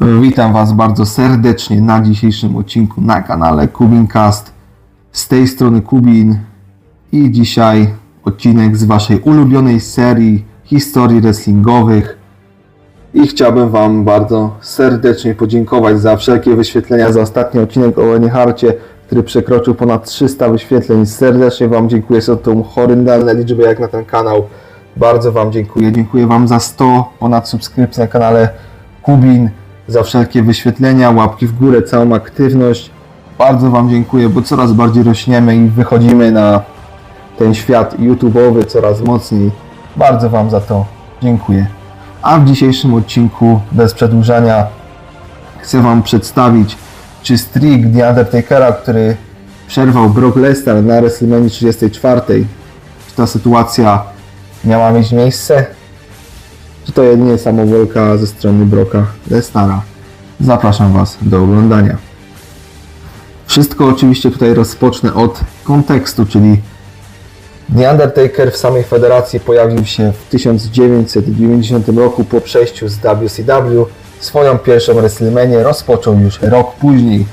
Witam Was bardzo serdecznie na dzisiejszym odcinku na kanale Kubincast. Z tej strony Kubin i dzisiaj odcinek z Waszej ulubionej serii historii wrestlingowych. I chciałbym Wam bardzo serdecznie podziękować za wszelkie wyświetlenia za ostatni odcinek o Enie Harcie, który przekroczył ponad 300 wyświetleń. Serdecznie Wam dziękuję za tą horrendalne liczbę jak na ten kanał. Bardzo Wam dziękuję. Dziękuję Wam za 100 ponad subskrypcji na kanale Kubin, za wszelkie wyświetlenia, łapki w górę, całą aktywność. Bardzo Wam dziękuję, bo coraz bardziej rośniemy i wychodzimy na ten świat YouTube'owy coraz mocniej. Bardzo Wam za to dziękuję. A w dzisiejszym odcinku, bez przedłużania, chcę Wam przedstawić, czy streak The Undertakera, który przerwał Brock Lesnar na WrestleMania 34, czy ta sytuacja miała mieć miejsce, to jedynie samowolka ze strony Brocka Lesnara. Zapraszam Was do oglądania. Wszystko oczywiście tutaj rozpocznę od kontekstu, czyli The Undertaker w samej federacji pojawił się w 1990 roku po przejściu z WCW. Swoją pierwszą WrestleManię rozpoczął już rok później,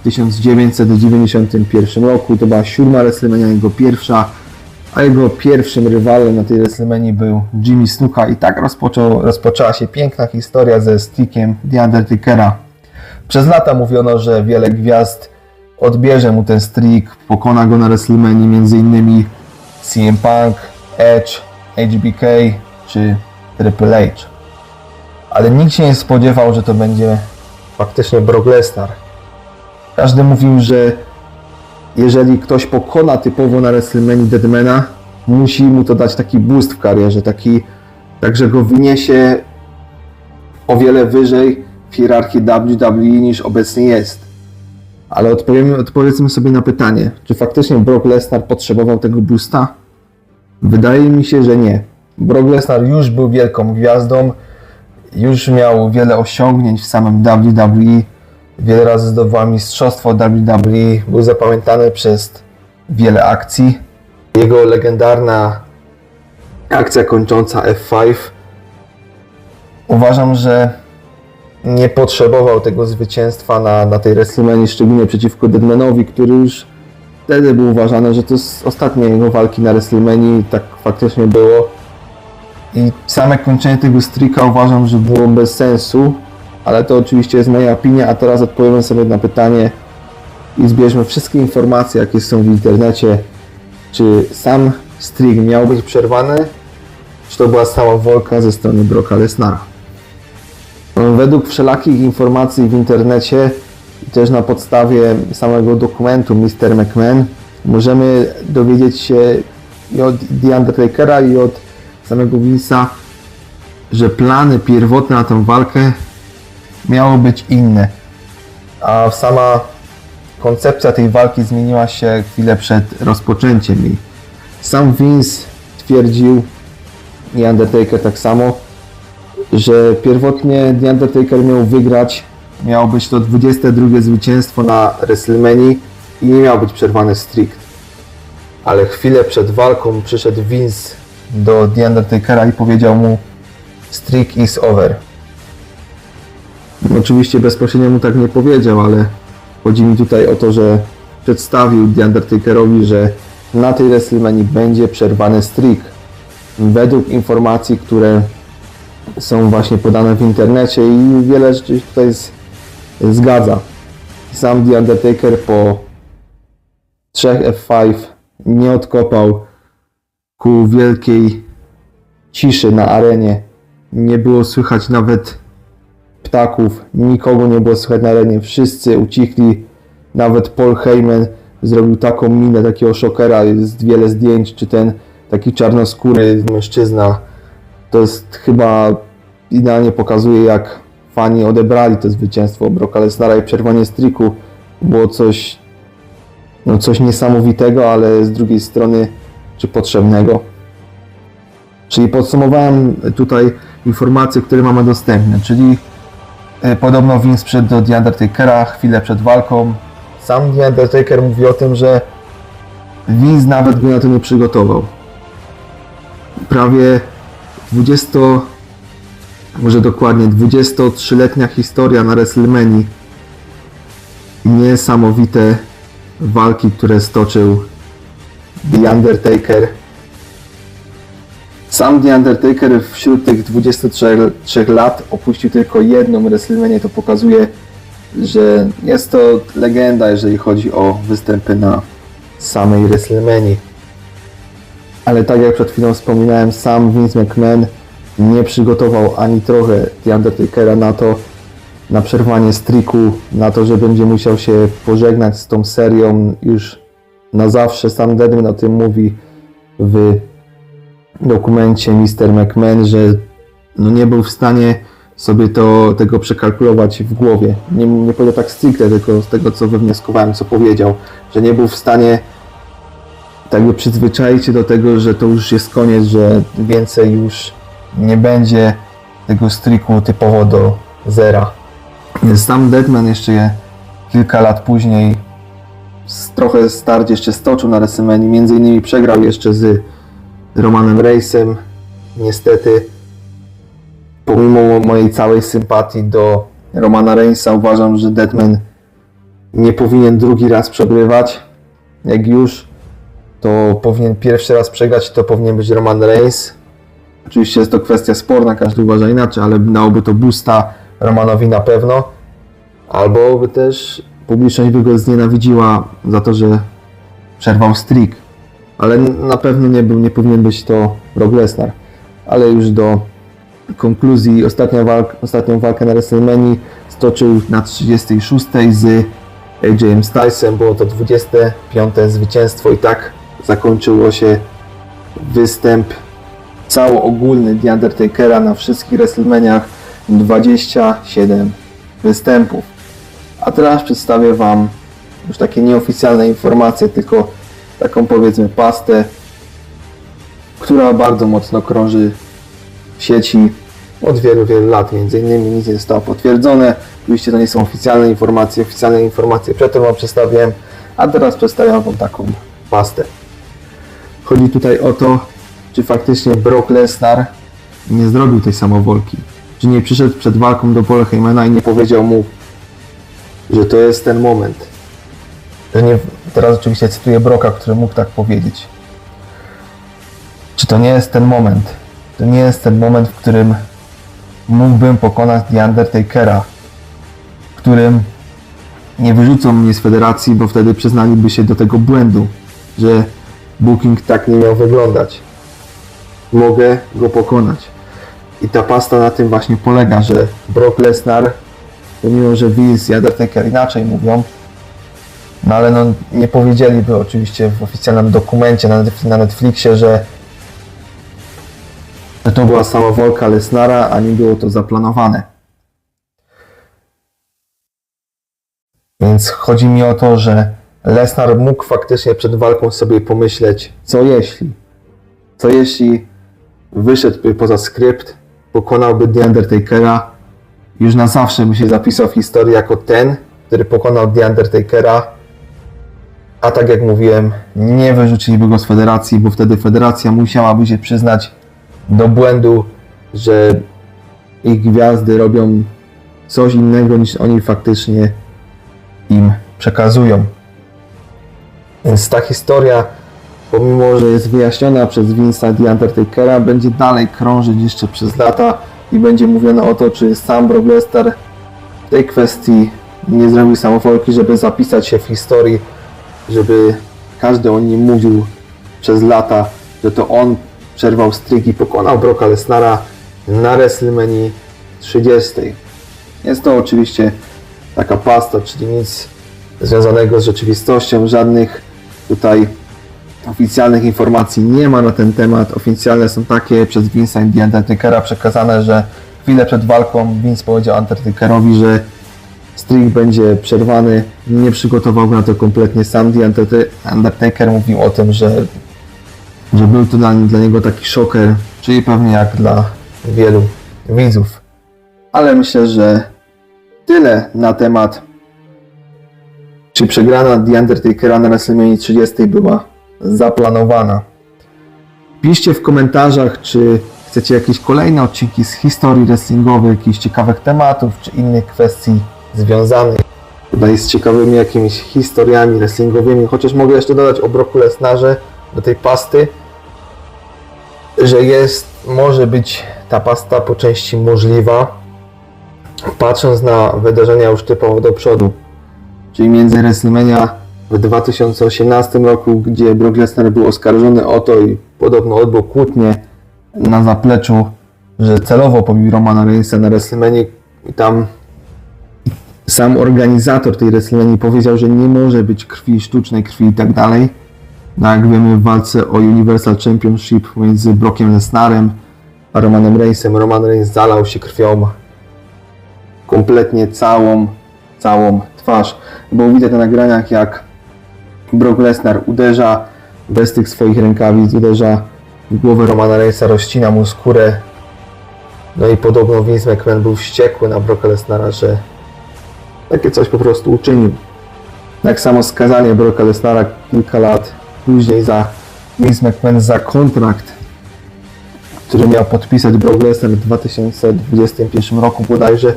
w 1991 roku. To była siódma WrestleMania, jego pierwsza, a jego pierwszym rywalem na tej WrestleManii był Jimmy Snuka i tak rozpoczął, rozpoczęła się piękna historia ze streakiem The Undertakera. Przez lata mówiono, że wiele gwiazd odbierze mu ten streak, pokona go na WrestleMania, m.in. CM Punk, Edge, HBK czy Triple H. Ale nikt się nie spodziewał, że to będzie faktycznie Brock Lesnar. Każdy mówił, że jeżeli ktoś pokona typowo na WrestleMania Deadmana, musi mu to dać taki boost w karierze, taki, także go wyniesie o wiele wyżej w hierarchii WWE niż obecnie jest. Ale odpowiemy, odpowiedzmy sobie na pytanie, czy faktycznie Brock Lesnar potrzebował tego boosta? Wydaje mi się, że nie. Brock Lesnar już był wielką gwiazdą, już miał wiele osiągnięć w samym WWE, wiele razy zdobywał mistrzostwo WWE, był zapamiętany przez wiele akcji. Jego legendarna akcja kończąca F5 uważam, że nie potrzebował tego zwycięstwa na, na tej WrestleMania, szczególnie przeciwko Deadmanowi, który już wtedy był uważany, że to jest ostatnie jego walki na WrestleMania i tak faktycznie było. I same kończenie tego streaka uważam, że było bez sensu, ale to oczywiście jest moja opinia, a teraz odpowiemy sobie na pytanie i zbierzmy wszystkie informacje, jakie są w internecie, czy sam streak miał być przerwany, czy to była stała walka ze strony Brocka Lesnara. Według wszelakich informacji w internecie i też na podstawie samego dokumentu Mr. McMahon możemy dowiedzieć się i od The Undertakera i od samego Vince'a, że plany pierwotne na tę walkę miało być inne. A sama koncepcja tej walki zmieniła się chwilę przed rozpoczęciem jej. Sam Vince twierdził, i Undertaker tak samo, że pierwotnie The Undertaker miał wygrać, miało być to 22 zwycięstwo na WrestleMania i nie miał być przerwany strict. Ale chwilę przed walką przyszedł Vince do The Undertakera i powiedział mu streak is over. Oczywiście bezpośrednio mu tak nie powiedział, ale chodzi mi tutaj o to, że przedstawił The Undertakerowi, że na tej WrestleMania będzie przerwany streak. Według informacji, które są właśnie podane w internecie i wiele rzeczy tutaj zgadza. Sam The Undertaker po 3 F5 nie odkopał ku wielkiej ciszy na arenie. Nie było słychać nawet ptaków, nikogo nie było słychać na arenie. Wszyscy ucichli, nawet Paul Heyman zrobił taką minę takiego szokera, jest wiele zdjęć, czy ten taki czarnoskóry mężczyzna to jest chyba idealnie pokazuje, jak fani odebrali to zwycięstwo Brocka Lesnara i przerwanie striku. Było coś, no coś niesamowitego, ale z drugiej strony, czy potrzebnego. Czyli podsumowałem tutaj informacje, które mamy dostępne, czyli podobno Vince przed do The Undertakera chwilę przed walką. Sam The Undertaker mówi o tym, że Vince nawet go na to nie przygotował. Prawie 20 może dokładnie 23-letnia historia na WrestleMania. Niesamowite walki, które stoczył The Undertaker. Sam The Undertaker wśród tych 23 lat opuścił tylko jedną WrestleMania. To pokazuje, że jest to legenda, jeżeli chodzi o występy na samej WrestleMania. Ale tak jak przed chwilą wspominałem, sam Vince McMahon nie przygotował ani trochę The Undertakera na to, na przerwanie streaku, na to, że będzie musiał się pożegnać z tą serią już na zawsze. Sam Deadman o tym mówi w dokumencie Mr. McMahon, że no nie był w stanie sobie to, tego przekalkulować w głowie. Nie, nie powiedział tak stricte, tylko z tego co wywnioskowałem, co powiedział, że nie był w stanie tak by przyzwyczaić się do tego, że to już jest koniec, że więcej już nie będzie tego streaku typowo do zera. Sam Deadman jeszcze je kilka lat później trochę starć jeszcze stoczył na WrestleMania, między innymi przegrał jeszcze z Romanem Reisem. Niestety, pomimo mojej całej sympatii do Romana Reisa, uważam, że Deadman nie powinien drugi raz przegrywać. Jak już, to powinien pierwszy raz przegrać, to powinien być Roman Reigns. Oczywiście jest to kwestia sporna, każdy uważa inaczej, ale dałoby to boosta Romanowi na pewno. Albo by też publiczność by go znienawidziła za to, że przerwał streak. Ale na pewno nie, był, nie powinien być to Brock Lesnar. Ale już do konkluzji ostatnia walk, ostatnią walkę na WrestleMania stoczył na 36 z AJ Stylesem. Było to 25 zwycięstwo i tak zakończyło się występ całoogólny The Undertakera na wszystkich WrestleManiach 27 występów. A teraz przedstawię Wam już takie nieoficjalne informacje, tylko taką powiedzmy pastę, która bardzo mocno krąży w sieci od wielu, wielu lat. Między innymi nic nie zostało potwierdzone. Oczywiście to nie są oficjalne informacje. Oficjalne informacje przedtem Wam przedstawiłem, a teraz przedstawiam Wam taką pastę. Chodzi tutaj o to, czy faktycznie Brock Lesnar nie zrobił tej samowolki. Czy nie przyszedł przed walką do Paula Heymana i nie powiedział mu, że to jest ten moment. Że nie, teraz oczywiście cytuję Broka, który mógł tak powiedzieć. Czy to nie jest ten moment? To nie jest ten moment, w którym mógłbym pokonać The Undertakera, w którym nie wyrzucą mnie z federacji, bo wtedy przyznaliby się do tego błędu, że booking tak nie miał wyglądać. Mogę go pokonać. I ta pasta na tym właśnie polega, że Brock Lesnar, pomimo że Vince i Undertaker inaczej mówią, no ale no nie powiedzieliby oczywiście w oficjalnym dokumencie na, Netf- na Netflixie, że, że to była sama walka Lesnara, a nie było to zaplanowane. Więc chodzi mi o to, że Lesnar mógł faktycznie przed walką sobie pomyśleć, co jeśli, co jeśli wyszedłby poza skrypt, pokonałby The Undertakera, już na zawsze by się zapisał w historii jako ten, który pokonał The Undertakera, a tak jak mówiłem, nie wyrzuciliby go z federacji, bo wtedy federacja musiałaby się przyznać do błędu, że ich gwiazdy robią coś innego niż oni faktycznie im przekazują. Więc ta historia, pomimo że jest wyjaśniona przez Vince'a The Undertakera, będzie dalej krążyć jeszcze przez lata i będzie mówiono o to, czy sam Brock Lesnar w tej kwestii nie zrobił samowolki, żeby zapisać się w historii, żeby każdy o nim mówił przez lata, że to on przerwał stryk i pokonał Brocka Lesnara na WrestleMania 30. Jest to oczywiście taka pasta, czyli nic związanego z rzeczywistością, żadnych tutaj oficjalnych informacji nie ma na ten temat. Oficjalne są takie przez Vince'a i Undertakera przekazane, że chwilę przed walką Vince powiedział Undertakerowi, że streak będzie przerwany. Nie przygotował go na to kompletnie sam. The Underta- Undertaker mówił o tym, że, że był to dla, dla niego taki szoker, czyli pewnie jak dla wielu widzów. Ale myślę, że tyle na temat czy przegrana The Undertakera na WrestleMania 30 była zaplanowana. Piszcie w komentarzach, czy chcecie jakieś kolejne odcinki z historii wrestlingowej, jakichś ciekawych tematów, czy innych kwestii związanych tutaj z ciekawymi jakimiś historiami wrestlingowymi, chociaż mogę jeszcze dodać o Broku Lesnarze do tej pasty, że jest, może być ta pasta po części możliwa, patrząc na wydarzenia już typowo do przodu, czyli między WrestleMania w 2018 roku, gdzie Brock Lesnar był oskarżony o to i podobno odbył kłótnię na zapleczu, że celowo pobił Romana Reignsa na WrestleMania i tam sam organizator tej WrestleMania powiedział, że nie może być krwi, sztucznej krwi i tak dalej. No jak wiemy w walce o Universal Championship między Brockiem Lesnarem a Romanem Reignsem, Roman Reigns zalał się krwią kompletnie całą, całą twarz. Było widać na nagraniach jak Brock Lesnar uderza bez tych swoich rękawic, uderza w głowę Romana Reignsa, rozcina mu skórę. No i podobno Vince McMahon był wściekły na Brocka Lesnara, że takie coś po prostu uczynił. Tak samo skazanie Brocka Lesnara kilka lat później za Vince McMahon za kontrakt, który miał podpisać Brock Lesnar w 2021 roku bodajże.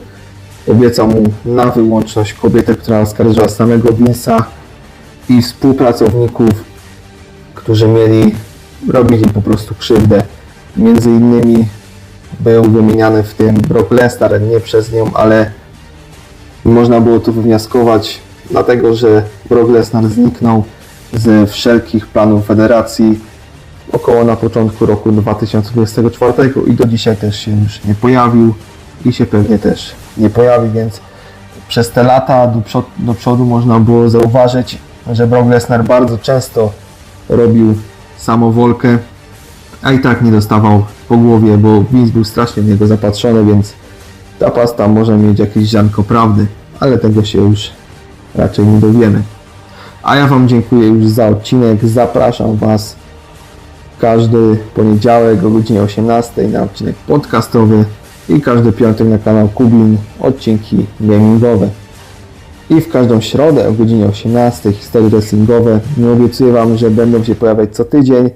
Obiecał mu na wyłączność kobietę, która oskarżyła samego Vince'a i współpracowników, którzy mieli robić im po prostu krzywdę. Między innymi był wymieniany w tym Brock Lesnar, nie przez nią, ale można było to wywnioskować, dlatego że Brock Lesnar zniknął ze wszelkich planów federacji około na początku roku 2024 i do dzisiaj też się już nie pojawił i się pewnie też nie pojawi, więc przez te lata do, przod, do przodu można było zauważyć, że Brock Lesnar bardzo często robił samowolkę, a i tak nie dostawał po głowie, bo Vince był strasznie w niego zapatrzony, więc ta pasta może mieć jakieś ziarnko prawdy, ale tego się już raczej nie dowiemy. A ja Wam dziękuję już za odcinek. Zapraszam Was każdy poniedziałek o godzinie 18 na odcinek podcastowy i każdy piątek na kanał Kubin odcinki gamingowe. I w każdą środę o godzinie 18 historie wrestlingowe. Nie obiecuję Wam, że będą się pojawiać co tydzień,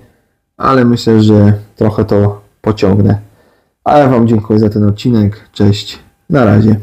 ale myślę, że trochę to pociągnę. A ja Wam dziękuję za ten odcinek. Cześć, na razie.